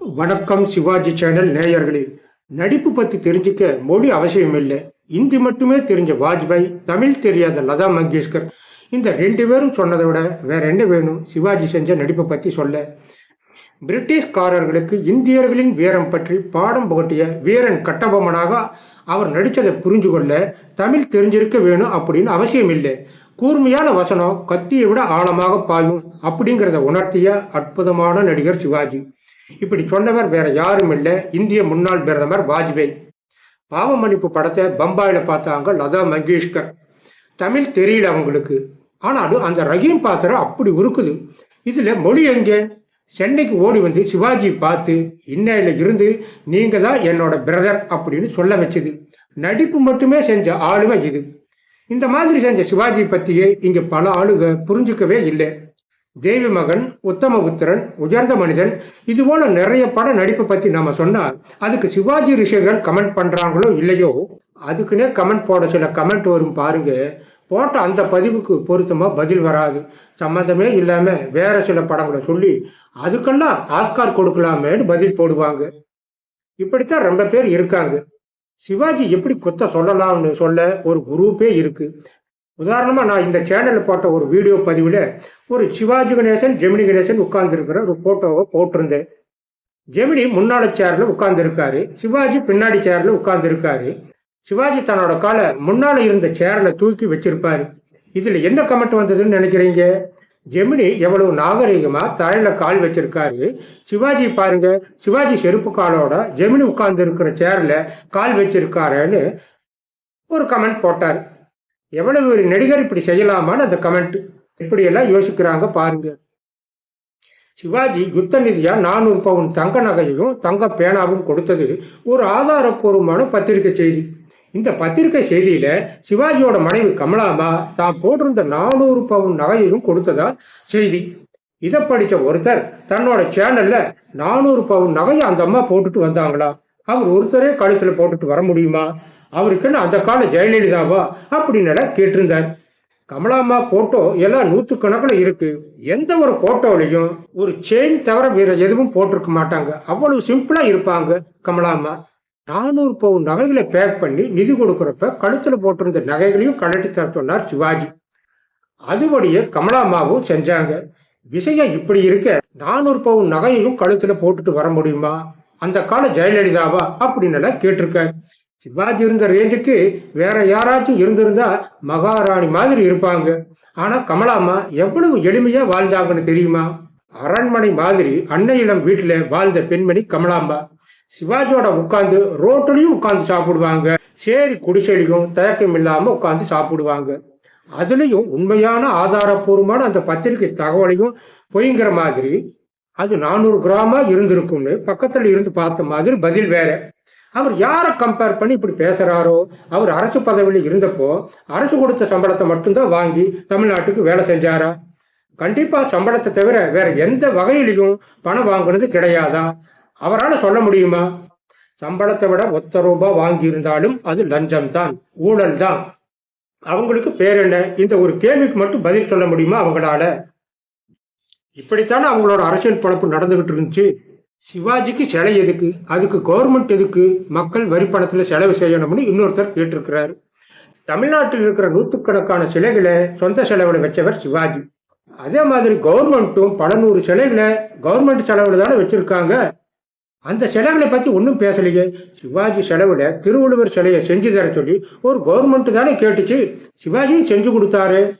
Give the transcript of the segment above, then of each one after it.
வணக்கம் சிவாஜி சேனல் நேயர்களே. நடிப்பு பத்தி தெரிஞ்சுக்க மொழி அவசியம் இல்லை இந்தி மட்டுமே தெரிஞ்ச வாஜ்பாய் தமிழ் தெரியாத லதா மங்கேஷ்கர். இந்த ரெண்டு பேரும் சொன்னதை விட வேற என்ன வேணும்? சிவாஜி செஞ்ச நடிப்பை பத்தி சொல்ல. பிரிட்டிஷ்காரர்களுக்கு இந்தியர்களின் வீரம் பற்றி பாடம் புகட்டிய வீரன் கட்டபொம்மனாக அவர் நடித்ததை புரிஞ்சு கொள்ள தமிழ் தெரிஞ்சிருக்க வேணும் அப்படின்னு அவசியம் இல்லை கூர்மையான வசனம் கத்தியை விட ஆழமாக பாயும் அப்படிங்கிறத உணர்த்திய அற்புதமான நடிகர் சிவாஜி. இப்படி சொன்னவர் வேற யாரும் இல்லை. இந்திய முன்னாள் பிரதமர் வாஜ்பேயி. பாவ மன்னிப்பு படத்தை பம்பாயில பார்த்தாங்க லதா மங்கேஷ்கர். தமிழ் தெரியல அவங்களுக்கு. ஆனாலும் அந்த ரஹீம் பாத்திரம் அப்படி உருக்குது. இதுல மொழி எங்கே? சென்னைக்கு ஓடி வந்து சிவாஜி பார்த்து இன்னையில இருந்து நீங்க தான் என்னோட பிரதர் அப்படின்னு சொல்ல வச்சது. நடிப்பு மட்டுமே செஞ்ச ஆளுமை இது. இந்த மாதிரி செஞ்ச சிவாஜி பத்தியே இங்க பல ஆளுக புரிஞ்சுக்கவே இல்லை. தேவி மகன் உத்தமபுத்திரன் உயர்ந்த மனிதன் இது போல நிறைய பட நடிப்பை பத்தி நாம சொன்னால் அதுக்கு சிவாஜி ரிஷிகர்கள் கமெண்ட் பண்றாங்களோ இல்லையோ அதுக்குன்னே கமெண்ட் போட சில கமெண்ட் வரும் பாருங்க. போட்ட அந்த பதிவுக்கு பொருத்தமா பதில் வராது. சம்மந்தமே இல்லாம வேற சில படங்களை சொல்லி அதுக்கெல்லாம் ஆட்கார் கொடுக்கலாமேன்னு பதில் போடுவாங்க. இப்படித்தான் ரொம்ப பேர் இருக்காங்க. சிவாஜி எப்படி குத்த சொல்லலாம்னு சொல்ல ஒரு குரூப்பே இருக்கு. உதாரணமாக நான் இந்த சேனலில் போட்ட ஒரு வீடியோ பதிவில் ஒரு சிவாஜி கணேசன் ஜெமினி கணேசன் உட்கார்ந்துருக்கிற ஒரு ஃபோட்டோவை போட்டிருந்தேன். ஜெமினி முன்னாடி சேரில் உட்கார்ந்துருக்காரு. சிவாஜி பின்னாடி சேரில் உட்கார்ந்துருக்காரு. சிவாஜி தன்னோட காலை முன்னால இருந்த சேரில் தூக்கி வச்சிருப்பாரு. இதில் என்ன கமெண்ட் வந்ததுன்னு நினைக்கிறீங்க? ஜெமினி எவ்வளவு நாகரிகமா தலையில கால் வச்சிருக்காரு. சிவாஜி பாருங்க சிவாஜி செருப்பு காலோட ஜெமினி உட்கார்ந்து இருக்கிற சேர்ல கால் வச்சிருக்காருன்னு ஒரு கமெண்ட் போட்டார். எவ்வளவு ஒரு நடிகர் இப்படி செய்யலாமான்னு அந்த கமெண்ட் இப்படியெல்லாம் யோசிக்கிறாங்க பாருங்க. சிவாஜி யுத்த நிதியா நானூறு பவுன் தங்க நகையையும் தங்க பேனாவும் கொடுத்தது ஒரு ஆதாரப்பூர்வமான பத்திரிகை செய்தி. இந்த பத்திரிகை செய்தியில சிவாஜியோட மனைவி கமலாமா தான் போட்டிருந்த நானூறு பவுன் நகையையும் கொடுத்ததா செய்தி. இதை படிச்ச ஒருத்தர் தன்னோட சேனல்ல நானூறு பவுன் நகையை அந்த அம்மா போட்டுட்டு வந்தாங்களா? அவர் ஒருத்தரே கழுத்துல போட்டுட்டு வர முடியுமா? அவருக்குன்னு அந்த கால ஜெயலலிதாவா அப்படின்னு எல்லாம் கேட்டிருந்தார். கமலாம்மா போட்டோ எல்லாம் நூற்றுக்கணக்கில் இருக்கு. எந்த ஒரு போட்டோலையும் ஒரு செயின் தவிர வேற எதுவும் போட்டிருக்க மாட்டாங்க. அவ்வளவு சிம்பிளா இருப்பாங்க கமலாம்மா. நானூறு பவுன் நகைகளை பேக் பண்ணி நிதி கொடுக்குறப்ப கழுத்துல போட்டிருந்த நகைகளையும் கழட்டி தர சொன்னார் சிவாஜி. அதுபடியே கமலாம்மாவும் செஞ்சாங்க. விஷயம் இப்படி இருக்க நானூறு பவுன் நகையையும் கழுத்துல போட்டுட்டு வர முடியுமா? அந்த கால ஜெயலலிதாவா அப்படின்னு எல்லாம் கேட்டிருக்காரு. சிவாஜி இருந்த ரேஞ்சுக்கு வேற யாராச்சும் இருந்திருந்தா மகாராணி மாதிரி இருப்பாங்க. ஆனா கமலாமா எவ்வளவு எளிமையா வாழ்ந்தாங்கன்னு தெரியுமா? அரண்மனை மாதிரி அன்னையிடம் வீட்டுல வாழ்ந்த பெண்மணி கமலாம்பா சிவாஜியோட உட்கார்ந்து ரோட்டிலையும் உட்கார்ந்து சாப்பிடுவாங்க. சேரி குடிசையிலையும் தயக்கம் இல்லாம உட்கார்ந்து சாப்பிடுவாங்க. அதுலயும் உண்மையான ஆதாரபூர்வமான அந்த பத்திரிகை தகவலையும் பொய்ங்கிற மாதிரி அது நானூறு கிராமா இருந்திருக்கும்னு பக்கத்துல இருந்து பார்த்த மாதிரி பதில் வேற. அவர் யாரை கம்பேர் பண்ணி இப்படி பேசுறாரோ? அவர் அரசு பதவியில் இருந்தப்போ அரசு கொடுத்த சம்பளத்தை மட்டும்தான் வாங்கி தமிழ்நாட்டுக்கு வேலை செஞ்சாரா? கண்டிப்பா சம்பளத்தை தவிர வேற எந்த வகையிலையும் பணம் வாங்குனது கிடையாதா? அவரால் சொல்ல முடியுமா? சம்பளத்தை விட ஒத்த ரூபாய் வாங்கி இருந்தாலும் அது லஞ்சம் தான் ஊழல் தான் அவங்களுக்கு பேர் என்ன? இந்த ஒரு கேள்விக்கு மட்டும் பதில் சொல்ல முடியுமா அவங்களால? இப்படித்தானே அவங்களோட அரசியல் பழப்பு நடந்துகிட்டு இருந்துச்சு. சிவாஜிக்கு சிலை எதுக்கு? அதுக்கு கவர்மெண்ட் எதுக்கு? மக்கள் வரி பணத்துல செலவு செய்யணும்னு இன்னொருத்தர் கேட்டிருக்கிறாரு. தமிழ்நாட்டில் இருக்கிற நூற்றுக்கணக்கான சிலைகளை சொந்த செலவுல வச்சவர் சிவாஜி. அதே மாதிரி கவர்மெண்ட்டும் பல நூறு சிலைகளை கவர்மெண்ட் செலவுல தானே வச்சிருக்காங்க. அந்த சிலைகளை பத்தி ஒன்றும் பேசலையே. சிவாஜி செலவுல திருவள்ளுவர் சிலையை செஞ்சு தர சொல்லி ஒரு கவர்மெண்ட் தானே கேட்டுச்சு. சிவாஜியும் செஞ்சு கொடுத்தாரு.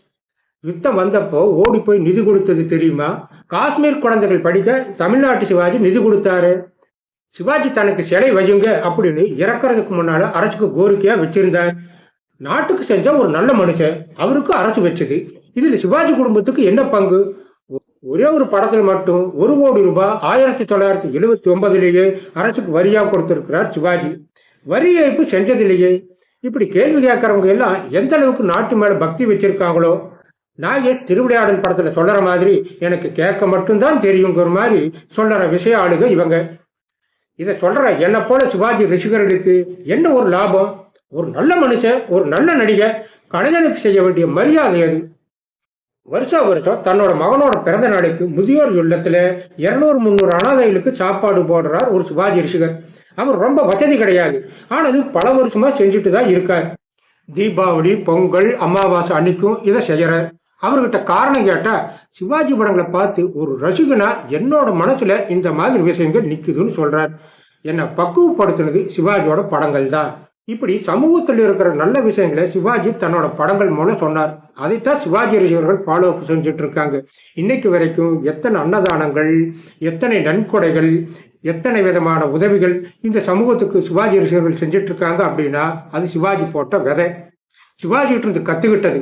யுத்தம் வந்தப்போ ஓடி போய் நிதி கொடுத்தது தெரியுமா? காஷ்மீர் குழந்தைகள் படிக்க தமிழ்நாட்டு சிவாஜி நிதி கொடுத்தாரு. சிவாஜி தனக்கு சிலை வையுங்க அப்படின்னு இறக்குறதுக்கு முன்னால அரசுக்கு கோரிக்கையா வச்சிருந்தார். நாட்டுக்கு செஞ்ச ஒரு நல்ல மனுஷன் அவருக்கு அரசு வச்சது. இதுல சிவாஜி குடும்பத்துக்கு என்ன பங்கு? ஒரே ஒரு படத்தில் மட்டும் ஒரு கோடி ரூபாய் ஆயிரத்தி தொள்ளாயிரத்தி எழுபத்தி ஒன்பதுலேயே அரசுக்கு வரியா கொடுத்திருக்கிறார் சிவாஜி. வரி ஏய்ப்பு செஞ்சதில்லையே. இப்படி கேள்வி கேட்கறவங்க எல்லாம் எந்த அளவுக்கு நாட்டு மேல பக்தி வச்சிருக்காங்களோ நான் ஏன் திருவிளையாடல் படத்துல சொல்ற மாதிரி எனக்கு கேட்க மட்டும்தான் தெரியுங்கிற மாதிரி சொல்ற விஷய ஆளுங்க இவங்க. இதை சொல்ற என்ன போல சிவாஜி ரசிகர்களுக்கு என்ன ஒரு லாபம்? ஒரு நல்ல மனுஷன் ஒரு நல்ல நடிகர் கலைஞனுக்கு செய்ய வேண்டிய மரியாதை அது. வருஷா வருஷம் தன்னோட மகனோட பிறந்த நாளைக்கு முதியோர் இல்லத்துல இருநூறு முந்நூறு அனாதைகளுக்கு சாப்பாடு போடுறார் ஒரு சிவாஜி ரசிகர். அவர் ரொம்ப வசதி கிடையாது. ஆனது பல வருஷமா செஞ்சுட்டு தான் இருக்கார். தீபாவளி பொங்கல் அமாவாசை அன்னைக்கும் இதை செய்யறார். அவர்கிட்ட காரணம் கேட்டா சிவாஜி படங்களை பார்த்து ஒரு ரசிகனா என்னோட மனசுல இந்த மாதிரி விஷயங்கள் நிக்குதுன்னு சொல்றார். என்னை பக்குவப்படுத்தினது சிவாஜியோட படங்கள் தான். இப்படி சமூகத்தில் இருக்கிற நல்ல விஷயங்களை சிவாஜி தன்னோட படங்கள் மூலம் சொன்னார். அதைத்தான் சிவாஜி ரசிகர்கள் ஃபாலோ செஞ்சுட்டு இருக்காங்க. இன்னைக்கு வரைக்கும் எத்தனை அன்னதானங்கள் எத்தனை நன்கொடைகள் எத்தனை விதமான உதவிகள் இந்த சமூகத்துக்கு சிவாஜி ரசிகர்கள் செஞ்சுட்டு இருக்காங்க அப்படின்னா அது சிவாஜி போட்ட விதை. சிவாஜி கிட்ட இருந்து கத்துக்கிட்டது.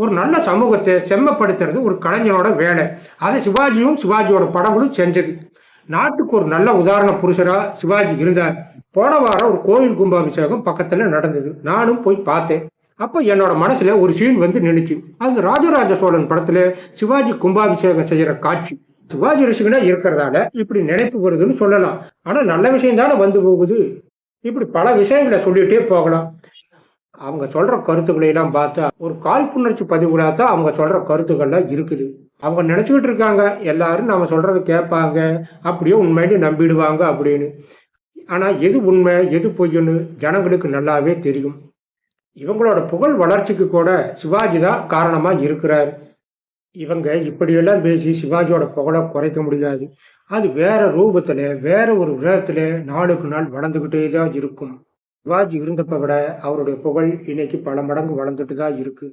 ஒரு நல்ல சமூகத்தை செம்மப்படுத்துறது ஒரு கலைஞனோட வேலை. அதை சிவாஜியும் சிவாஜியோட படங்களும் செஞ்சது. நாட்டுக்கு ஒரு நல்ல உதாரண புருஷரா சிவாஜி இருந்தார். போன வாரம் ஒரு கோயில் கும்பாபிஷேகம் பக்கத்துல நடந்தது. நானும் போய் பார்த்தேன். அப்போ என்னோட மனசுல ஒரு சீன் வந்து நினைச்சு அது ராஜராஜ சோழன் படத்துல சிவாஜி கும்பாபிஷேகம் செய்யற காட்சி. சிவாஜி ரிஷிகனா இருக்கிறதால இப்படி நினைப்பு வருதுன்னு சொல்லலாம். ஆனா நல்ல விஷயம் தானே வந்து போகுது. இப்படி பல விஷயங்களை சொல்லிட்டே போகலாம். அவங்க சொல்ற கருத்துக்களை எல்லாம் பார்த்தா ஒரு காழ்ப்புணர்ச்சி பதிவுகளாக தான் அவங்க சொல்ற கருத்துக்கள்லாம் இருக்குது. அவங்க நினைச்சுக்கிட்டு இருக்காங்க எல்லாரும் நம்ம சொல்றதை கேட்பாங்க அப்படியே உண்மைன்னு நம்பிடுவாங்க அப்படின்னு. ஆனால் எது உண்மை எது பொய்யுன்னு ஜனங்களுக்கு நல்லாவே தெரியும். இவங்களோட புகழ் வளர்ச்சிக்கு கூட சிவாஜி தான் காரணமாக இருக்கிறார். இவங்க இப்படியெல்லாம் பேசி சிவாஜியோட புகழை குறைக்க முடியாது. அது வேற ரூபத்தில் வேற ஒரு விதத்தில் நாளுக்கு நாள் வளர்ந்துக்கிட்டே தான் இருக்கும். சிவாஜி இருந்தப்ப விட அவருடைய புகழ் இன்னைக்கு பல மடங்கு வளர்ந்துட்டு தான் இருக்கு.